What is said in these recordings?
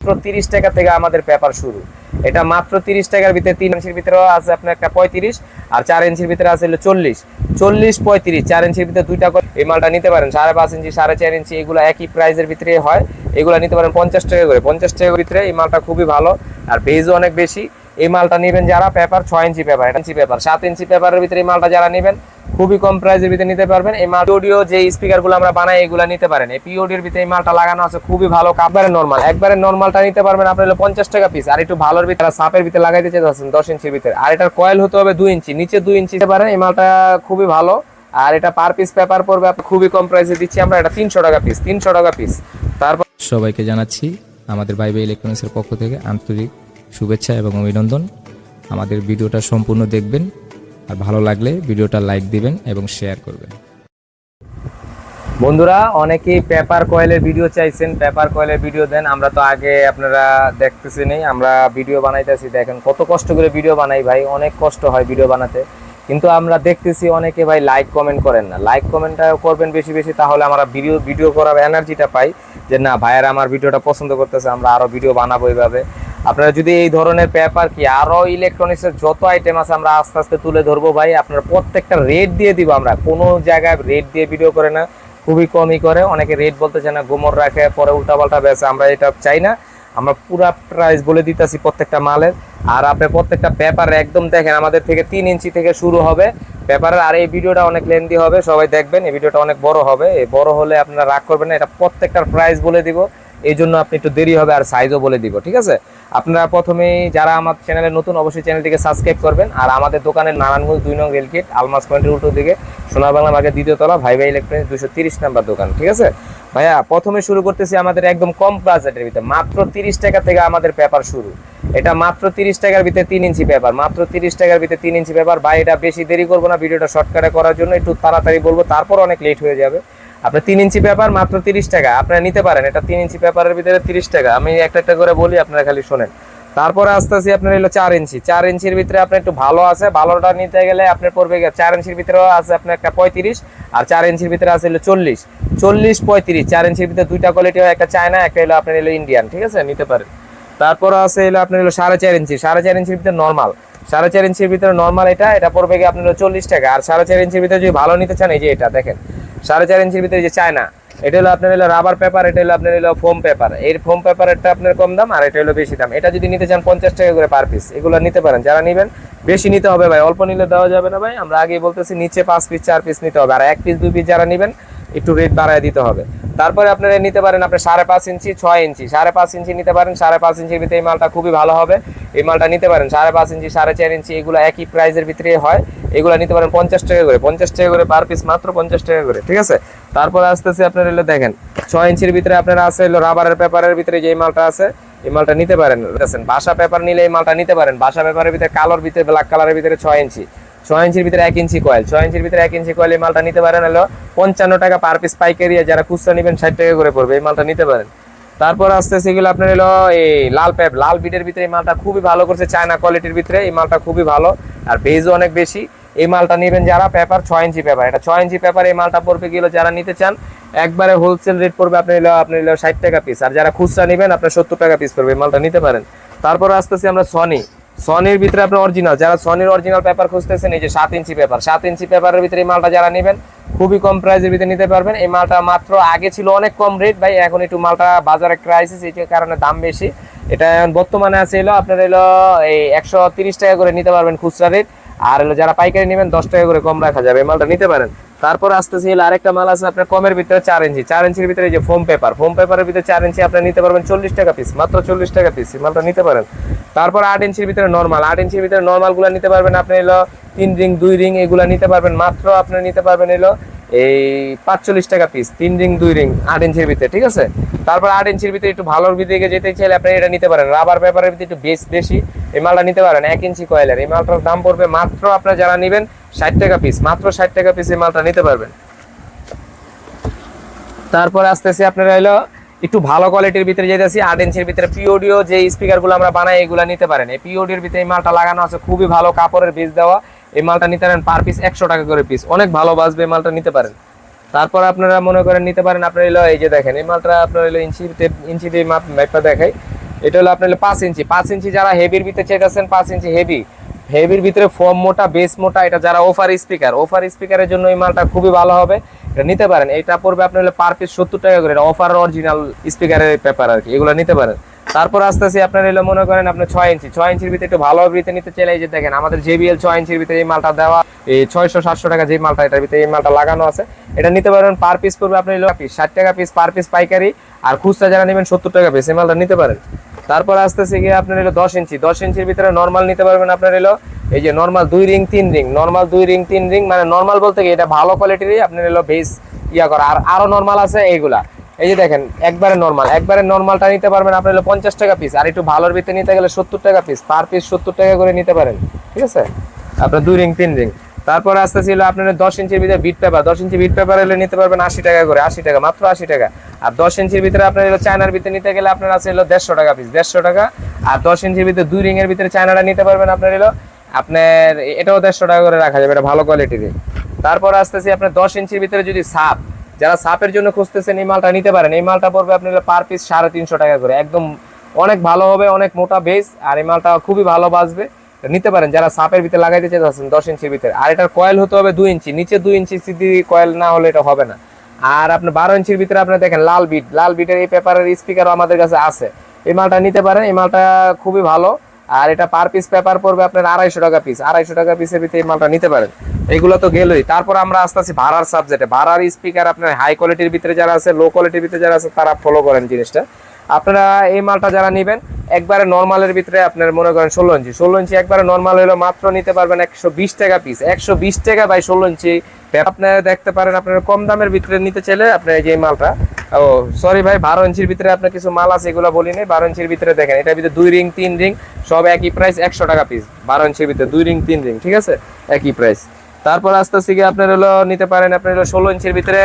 মাত্র তিরিশ টাকা থেকে আমাদের পেপার শুরু। এটা মাত্র তিরিশ টাকার ভিতরে, তিন ইঞ্চির ভিতরেও আছে আপনার একটা পঁয়ত্রিশ আর চার ইঞ্চির ভিতরে আছে হলো চল্লিশ। চল্লিশ, পঁয়ত্রিশ, চার ইঞ্চির ভিতরে দুইটা করে এই মালটা নিতে পারেন। সাড়ে পাঁচ ইঞ্চি, সাড়ে চার ইঞ্চি, এগুলো একই প্রাইসের ভিতরে হয়। এগুলো নিতে পারেন পঞ্চাশ টাকা করে। পঞ্চাশ টাকার ভিতরে এই মালটা খুবই ভালো। আর ভেজও অনেক বেশি। এই মালটা নেবেন যারা পেপার ছয় ইঞ্চি পেপার ইঞ্চি পেপার সাত ইঞ্চি পেপারের ভিতরে এই মালটা যারা নেবেন, খুবই কম প্রাইসের ভিতরে নিতে পারবেন। এই মাল অডিও যে স্পিকারগুলো আমরা বানাই, এগুলো নিতে পারেন। এই পিওডির ভিতরে এই মালটা লাগানো আছে, খুবই ভালো, একবারে নর্মাল একবারে নর্মালটা নিতে পারবেন, আপনার হলো পঞ্চাশ টাকা পিস আর একটু ভালোর ভিতরে সাপের ভিতরে লাগাইতে চাইছেন দশ ইঞ্চির ভিতরে। আর এটার কয়েল হতে হবে দুই ইঞ্চি নিচে দুই ইঞ্চি পারেন। এই মালটা খুবই ভালো। আর এটা পার পিস পেপার পড়বে আপনি খুবই কম প্রাইসে দিচ্ছি আমরা। এটা তিনশো টাকা পিস তিনশো টাকা পিস তারপর সবাইকে জানাচ্ছি, আমাদের বাইবে ইলেকট্রনিক্সের পক্ষ থেকে আন্তরিক শুভেচ্ছা এবং অভিনন্দন। আমাদের ভিডিওটা সম্পূর্ণ দেখবেন। আর ভালো লাগলে ভিডিওটা লাইক দিবেন এবং শেয়ার করবেন। বন্ধুরা, অনেকেই পেপার কয়েলের ভিডিও চাইছেন। পেপার কয়েলের ভিডিও দেন। আমরা তো আগে আপনারা দেখতেছেনই আমরা ভিডিও বানাইতেছি। দেখেন কত কষ্ট করে ভিডিও বানাই ভাই। অনেক কষ্ট হয় ভিডিও বানাতে। কিন্তু আমরা দেখতেছি অনেকে ভাই লাইক কমেন্ট করেন না। লাইক কমেন্টটা করবেন বেশি বেশি, তাহলে আমরা ভিডিও ভিডিও করার এনার্জিটা পাই যে, না, ভাইয়েরা আমার ভিডিওটা পছন্দ করতেছে। আমরা আরও ভিডিও বানাবো এইভাবে আপনারা যদি এই ধরনের পেপার কি, আরও ইলেকট্রনিক্সের যত আইটেম আছে আমরা আস্তে আস্তে তুলে ধরবো ভাই। আপনার প্রত্যেকটা রেট দিয়ে দিব আমরা। কোনো জায়গায় রেট দিয়ে ভিডিও করে না। খুবই কমই করে। অনেকে রেট বলতে চায় না, গোমর রাখে, পরে উল্টাপাল্টা বেচে, আমরা এটা চাই না। আমরা পুরা প্রাইস বলে দিতেছি প্রত্যেকটা মালের। আর আপনি প্রত্যেকটা পেপার একদম দেখেন, আমাদের থেকে তিন ইঞ্চি থেকে শুরু হবে। পেপারের আর এই ভিডিওটা অনেক লেন্দি হবে। সবাই দেখবেন, এই ভিডিওটা অনেক বড় হবে। এই বড় হলে আপনারা রাগ করবেন না, এটা প্রত্যেকটার প্রাইস বলে দিব। এই জন্য আপনি একটু দেরি হবে আর সাইজও বলে দিব, ঠিক আছে? আপনারা প্রথমেই যারা আমার চ্যানেলে নতুন, অবশ্যই চ্যানেলটিকে সাবস্ক্রাইব করবেন। আর আমাদের দোকানের নারায়ণগঞ্জ দুই নং রেলগেট, আলমাস পয়েন্টের উল্টো দিকে সোনার বাংলা মার্কেট দ্বিতীয় তলা ভাই ভাই ইলেকট্রনিক্স দুশো তিরিশ নাম্বার দোকান, ঠিক আছে? ভাইয়া, প্রথমে শুরু করতেছি আমাদের একদম কম বাজেটের ভিতরে, মাত্র তিরিশ টাকা থেকে আমাদের পেপার শুরু। এটা মাত্র তিরিশ টাকার ভিতরে তিন ইঞ্চি পেপার মাত্র তিরিশ টাকার ভিতরে তিন ইঞ্চি পেপার ভাই, এটা বেশি দেরি করব না, ভিডিওটা শর্টকাটে করার জন্য একটু তাড়াতাড়ি বলব, তারপর অনেক লেট হয়ে যাবে। আপনার তিন ইঞ্চি পেপার মাত্র তিরিশ টাকা। আপনারা নিতে পারেন, এটা তিন ইঞ্চি পেপারের ভিতরে তিরিশ টাকা। আমি একটা একটা করে বলি, আপনারা খালি শোনেন। তারপরে আস্তে আস্তে আপনার এলো চার ইঞ্চি। চার ইঞ্চির ভিতরে আপনার একটু ভালো আছে, ভালোটা নিতে গেলে আপনার পড়বে চার ইঞ্চির ভিতরেও আছে আপনার একটা পঁয়ত্রিশ, আর চার ইঞ্চির ভিতরে আছে হলো চল্লিশ। চল্লিশ পঁয়ত্রিশ, চার ইঞ্চির ভিতরে দুইটা কোয়ালিটি হয় একটা চায়না, একটা হলো আপনার এলো ইন্ডিয়ান ঠিক আছে? নিতে পারেন। তারপর আছে এলো আপনার হলো সাড়ে চার ইঞ্চি। সাড়ে চার ইঞ্চির ভিতরে নর্মাল সাড়ে চার ইঞ্চির ভিতরে নর্মাল এটা এটা পড়বে গিয়ে আপনার চল্লিশ টাকা। আর সাড়ে চার ইঞ্চির ভিতরে যদি ভালো নিতে চান, এই যে এটা, দেখেন। সাড়ে চার ইঞ্চির ভিতরে যে চায়না, এটা হলো আপনার হলো রাবার পেপার এটা হলো আপনার হলো ফোম পেপার এই ফোম পেপারটা আপনার কম দাম আর এটা হলো বেশি দাম। এটা যদি নিতে চান পঞ্চাশ টাকা করে পার পিস এগুলো নিতে পারেন। যারা নেবেন, বেশি নিতে হবে ভাই, অল্প নিলে দেওয়া যাবে না ভাই। আমরা আগেই বলতেছি, নিচে পাঁচ পিস চার পিস নিতে হবে। আর এক পিস দুই পিস যারা নেবেন, একটু রেট বাড়ায় দিতে হবে। তারপরে আপনারা নিতে পারেন আপনি সাড়ে পাঁচ ইঞ্চি, ছয় ইঞ্চি। সাড়ে পাঁচ ইঞ্চি নিতে পারেন, সাড়ে পাঁচ ইঞ্চির ভিতরে এই মালটা খুবই ভালো হবে। এই মালটা নিতে পারেন, সাড়ে পাঁচ ইঞ্চি, সাড়ে চার ইঞ্চি, এগুলো একই প্রাইসের ভিতরে হয়। এগুলো নিতে পারেন পঞ্চাশ টাকা করে, পঞ্চাশ টাকা করে পার পিস মাত্র পঞ্চাশ টাকা করে, ঠিক আছে? তারপরে আস্তে আস্তে আপনার এলো দেখেন, ছয় ইঞ্চির ভিতরে আপনার আছে এলো রাবারের পেপারের ভিতরে যে মালটা আছে, এই মালটা নিতে পারেন, দেখেন, বাসা পেপার নিলে এই মালটা নিতে পারেন, বাসা পেপারের ভিতরে কালোর ভিতরে ব্ল্যাক কালারের ভিতরে ছয় ইঞ্চি, ছয় ইঞ্চির ভিতরে এক ইঞ্চি কয়েল ছয় ইঞ্চির ভিতরে এক ইঞ্চি কয়েল এই মালটা নিতে পারেন হলো পঞ্চান্ন টাকা পার পিস পাইকারি যারা খুচরা নেবেন ষাট টাকা করে পড়বে, এই মালটা নিতে পারেন। তারপর আস্তে এগুলো আপনার হলো এই লাল প্যাপ লাল বিটের ভিতরে এই মালটা খুবই ভালো করছে চায়না কোয়ালিটির ভিতরে এই মালটা খুবই ভালো, আর বেজও অনেক বেশি। এই মালটা নেবেন যারা পেপার ছয় ইঞ্চি পেপার এটা ছয় ইঞ্চি পেপার এই মালটা পড়বে গেলে যারা নিতে চান, একবারে হোলসেল রেট পড়বে, আপনি হলো আপনি হলো ষাট টাকা পিস আর যারা খুচরা নেবেন, আপনার সত্তর টাকা পিস পড়বে, এই মালটা নিতে পারেন। তারপর আস্তে আস্তে আমরা সনি সনির ভিতরে আপনার অরিজিনাল যারা সনির অরিজিনাল পেপার খুঁজতেছেন, এই যে সাত ইঞ্চি পেপার সাত ইঞ্চি পেপারের ভিতরে এই মালটা যারা নেবেন, খুবই কম প্রাইসের ভিতরে নিতে পারবেন। এই মালটা মাত্র আগে ছিল অনেক কম রেট ভাই। এখন একটু মালটা বাজারে ক্রাইসিস এই কারণে দাম বেশি। এটা বর্তমানে আছে এলো আপনার এলো এই একশো টাকা করে নিতে পারবেন খুচরা রেট আর হলো যারা পাইকারি নেবেন, দশ টাকা করে কম রাখা যাবে। মালটা নিতে পারেন। তারপর আসতেছে হলো আরেকটা মাল আছে আপনার কমের ভিতরে চার ইঞ্চি। চার ইঞ্চির ভিতরে যে ফোম পেপার ফোম পেপারের ভিতরে চার ইঞ্চি আপনি নিতে পারবেন চল্লিশ টাকা পিস মাত্র চল্লিশ টাকা পিস মালটা নিতে পারেন। তারপর আট ইঞ্চির ভিতরে নর্মাল আট ইঞ্চির ভিতরে নর্মালগুলা নিতে পারবেন আপনি এলো তিন রিং দুই রিং এগুলা নিতে পারবেন। মাত্র আপনি নিতে পারবেন এলো এই পাঁচচল্লিশ টাকা পিস তিন রিং দুই রিং আট ইঞ্চির ভিতরে, ঠিক আছে? তারপর আট ইঞ্চির ভিতরে একটু ভালোর দিকে যেতে চাইলে আপনি এটা নিতে পারেন। রাবার পেপারের ভিতরে একটু বেশ বেশি। এই মালটা নিতে পারেন এক ইঞ্চি কয়েলের। এই মালটার দাম পড়বে মাত্র আপনার যারা নেবেন ষাট টাকা পিস মাত্র ষাট টাকা পিস এই মালটা নিতে পারবেন। তারপরে আসতেছি আপনারা হলো একটু ভালো কোয়ালিটির ভিতরে যেতেছি আট ইঞ্চির ভিতরে পিওডিও যে স্পিকারগুলো আমরা বানাই, এগুলো নিতে পারেন। এই পিওডির ভিতরে এই মালটা লাগানো আছে, খুবই ভালো কাপড়ের বীজ দেওয়া। এই মালটা নিতে পারেন পার পিস একশো টাকা করে পিস অনেক ভালো বাজবে এই মালটা নিতে পারেন। তারপর আপনারা মনে করেন নিতে পারেন আপনার এলো এই যে দেখেন, এই মালটা আপনার এলো ইঞ্চিতে ইঞ্চিতে মাপ মাপটা দেখাই। এটা হলো আপনার পাঁচ ইঞ্চি। পাঁচ ইঞ্চি যারা হেভির ভিতরে চাইতেছেন, পাঁচ ইঞ্চি হেভি হেভির ভিতরে ফর্ম মোটা বেস মোটা, এটা যারা ওফার স্পিকার ওফার স্পিকারের জন্য এই মালটা খুবই ভালো হবে। এটা নিতে পারেন। এটা পড়বে আপনার হলো পার পিস সত্তর টাকা করে। অফার অরিজিনাল স্পিকারের পেপার আর কি। এগুলো নিতে পারেন। তারপর আস্তে আস্তে আপনার এলো মনে করেন আপনার ছয় ইঞ্চি। ছয় ইঞ্চির ভিতরে একটু ভালো ভিতরে নিতে চাইলে যে দেখেন, আমাদের জেবিএল ছয় ইঞ্চির ভিতরে এই মালটা দেওয়া, এই ছয়শো, সাতশো টাকা যে মালটা, এটার ভিতরে এই মালটা লাগানো আছে। এটা নিতে পারেন পার পিস পড়বে আপনার ষাট টাকা পিস পার পিস পাইকারি। আর খুচরা যারা নেবেন সত্তর টাকা পিস এই মালটা নিতে পারেন। তারপর আস্তে আস্তে গিয়ে আপনার এলো দশ ইঞ্চি। দশ ইঞ্চির ভিতরে নর্মাল নিতে পারবেন আপনার এলো এই যে নর্মাল দুই রিং তিন রিং নর্মাল দুই রিং তিন রিং মানে নর্মাল বলতে কি এটা ভালো কোয়ালিটিরই আপনার এলো বেস ইয়া করা। আর আরও নর্মাল আছে এইগুলা। এই যে দেখেন, একবারে নর্মাল একবারে নর্মালটা নিতে পারবেন আপনার হলো পঞ্চাশ টাকা পিস আর একটু ভালোর ভিতরে নিতে গেলে সত্তর টাকা পিস পার পিস সত্তর টাকা করে নিতে পারেন। ঠিক আছে? আপনার দুই রিং তিন রিং তারপর আস্তে ছিল আপনার দশ ইঞ্চির ভিতরে বিট পেপার দশ ইঞ্চি বিট পেপার হলে নিতে পারবেন আশি টাকা করে, আশি টাকা, মাত্র আশি টাকা। আর দশ ইঞ্চির ভিতরে আপনার হলো চায়নার ভিতরে নিতে গেলে আপনার আছে এলো দেড়শো টাকা পিস দেড়শো টাকা। আর দশ ইঞ্চির ভিতরে দুই রিংয়ের ভিতরে চায়নাটা নিতে পারবেন আপনার এলো আপনার এটাও দেড়শো টাকা করে রাখা যাবে, এটা ভালো কোয়ালিটির তারপর আসতেছি আপনার দশ ইঞ্চির ভিতরে যদি সাপ, যারা সাপের জন্য খুঁজতেছেন এই মালটা নিতে পারেন, এই মালটা পড়বে আপনার পার পিস সাড়ে তিনশো টাকা করে। একদম অনেক ভালো হবে, অনেক মোটা বেস আর এই মালটা খুবই ভালো বাজবে নিতে পারেন, যারা সাপের ভিতরে লাগাইতে চাইছেন দশ ইঞ্চির ভিতরে। আর এটার কয়েল হতে হবে দুই ইঞ্চি, নিচে দুই ইঞ্চি সিদ্ধি কয়েল না হলে এটা হবে না। আর আপনার বারো ইঞ্চির ভিতরে আপনার দেখেন, লাল বিট লাল বিটের এই পেপারের স্পিকারও আমাদের কাছে আছে। এই মালটা নিতে পারেন, এই মালটা খুবই ভালো। আর এটা পার পিস পেপার পড়বে আপনার আড়াইশো টাকা পিস আড়াইশো টাকা পিসের ভিতরে এই মালটা নিতে পারেন। এইগুলো তো গেলই। তারপর আমরা আস্তে আস্তে ভাড়ার সাবজেক্টে ভাড়ার স্পিকার আপনার হাই কোয়ালিটির ভিতরে যারা আছে লো কোয়ালিটির ভিতরে যারা আছে, তারা ফলো করেন জিনিসটা। আপনারা এই মালটা যারা নেবেন একবারে নর্মালের ভিতরে আপনার মনে করেন ষোলো ইঞ্চি। ষোলো ইঞ্চি একবারে নর্মাল হলো মাত্র নিতে পারবেন একশো বিশ টাকা পিস একশো বিশ টাকা বাই ষোলো ইঞ্চি। আপনারা দেখতে পারেন আপনার কম দামের ভিতরে নিতে চাইলে আপনার এই যে মালটা। ও সরি ভাই, বারো ইঞ্চির ভিতরে আপনার কিছু মাল আছে, এগুলো বলি নাই। বারো ইঞ্চির ভিতরে দেখেন, এটার ভিতরে দুই রিং, তিন রিং, সব একই প্রাইস একশো টাকা পিস বারো ইঞ্চির ভিতরে দুই রিং, তিন রিং, ঠিক আছে? একই প্রাইস তারপর আস্তে আস্তে গিয়ে আপনার হলো নিতে পারেন আপনার হলো ষোলো ইঞ্চির ভিতরে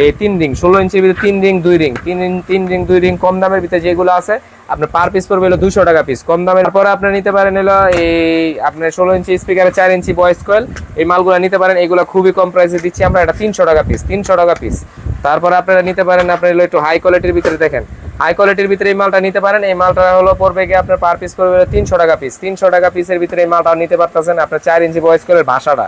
এই তিন রিং, ষোলো ইঞ্চির ভিতরে তিন রিং, দুই রিং, তিন রিং তিন রিং, দুই রিং, কম দামের ভিতরে যেগুলো আছে, আপনার পার পিস পড়বে হলো দুশো টাকা পিস কম দামের পরে আপনি নিতে পারেন হলো এই আপনার ষোলো ইঞ্চি স্পিকারে চার ইঞ্চি ভয়েস কয়েল এই মালগুলো নিতে পারেন, এগুলো খুবই কম প্রাইসে দিচ্ছি আমরা, এটা তিনশো টাকা পিস তিনশো টাকা পিস তারপরে আপনারা নিতে পারেন আপনার হলো একটু হাই কোয়ালিটির ভিতরে দেখেন। হাই কোয়ালিটির ভিতরে এই মালটা নিতে পারেন, এই মালটা হলো পড়বে গিয়ে আপনার পার পিস পড়বে তিনশো টাকা পিস তিনশো টাকা পিসের ভিতরে এই মালটা নিতে পারতেছেন আপনার চার ইঞ্চি ভয়েস কয়েলের ভাষাটা।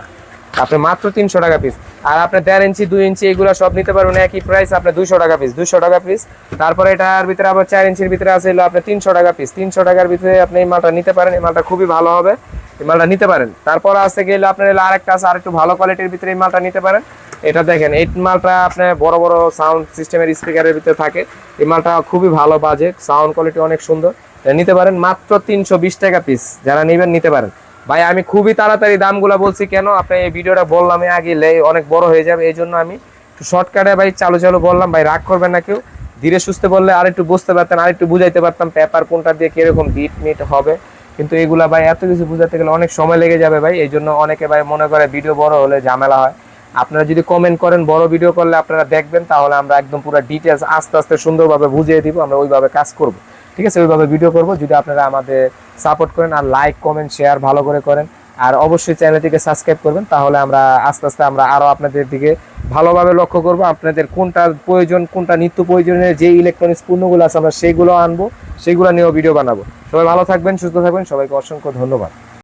আপনি মাত্র তিনশো টাকা পিস আর আপনি দেড় ইঞ্চি, দুই ইঞ্চি এগুলো সব নিতে পারবেন একই প্রাইস আপনার দুশো টাকা পিস দুশো টাকা পিস তারপরে এটার ভিতরে আবার চার ইঞ্চির ভিতরে আছে এলো আপনি তিনশো টাকা পিস তিনশো টাকার ভিতরে আপনি এই মালটা নিতে পারেন, এই মালটা খুবই ভালো হবে। এই মালটা নিতে পারেন। তারপর আসতে গেলে আপনার এলো আরেকটা আছে, আরেকটু ভালো কোয়ালিটির ভিতরে এই মালটা নিতে পারেন। এটা দেখেন, এই মালটা আপনার বড় বড় সাউন্ড সিস্টেমের স্পিকারের ভিতরে থাকে। এই মালটা খুবই ভালো বাজেট সাউন্ড কোয়ালিটি অনেক সুন্দর। নিতে পারেন মাত্র তিনশো বিশ টাকা পিস যারা নেবেন নিতে পারেন। ভাই, আমি খুবই তাড়াতাড়ি দামগুলো বলছি, কেন? আপনি এই ভিডিওটা বললাম আগে অনেক বড় হয়ে যাবে, এই জন্য আমি একটু শর্টকাটে ভাই, চালু চালু বললাম। ভাই, রাগ করবেন না কেউ। ধীরে সুস্থে বললে আর একটু বুঝতে পারতেন আর একটু বুঝাইতে পারতাম পেপার কোনটা দিয়ে কীরকম বিট মিট হবে। কিন্তু এগুলা ভাই, এত কিছু বুঝাতে গেলে অনেক সময় লেগে যাবে ভাই, এই জন্য অনেকে ভাই মনে করে ভিডিও বড় হলে ঝামেলা হয়। আপনারা যদি কমেন্ট করেন, বড় ভিডিও করলে আপনারা দেখবেন, তাহলে আমরা একদম পুরো ডিটেলস আস্তে আস্তে সুন্দরভাবে বুঝিয়ে দিব, আমরা ওইভাবে কাজ করব। ঠিক আছে? ওইভাবে ভিডিও করব। যদি আপনারা আমাদের সাপোর্ট করেন আর লাইক কমেন্ট শেয়ার ভালো করে করেন, আর অবশ্যই চ্যানেলটিকে সাবস্ক্রাইব করবেন, তাহলে আমরা আস্তে আস্তে আমরা আরও আপনাদের দিকে ভালোভাবে লক্ষ্য করব। আপনাদের কোনটা প্রয়োজন, কোনটা নিত্য প্রয়োজনের যে ইলেকট্রনিক্স পণ্যগুলো আছে আমরা সেইগুলো আনব, সেগুলো নিয়েও ভিডিও বানাবো। সবাই ভালো থাকবেন, সুস্থ থাকবেন। সবাইকে অসংখ্য ধন্যবাদ।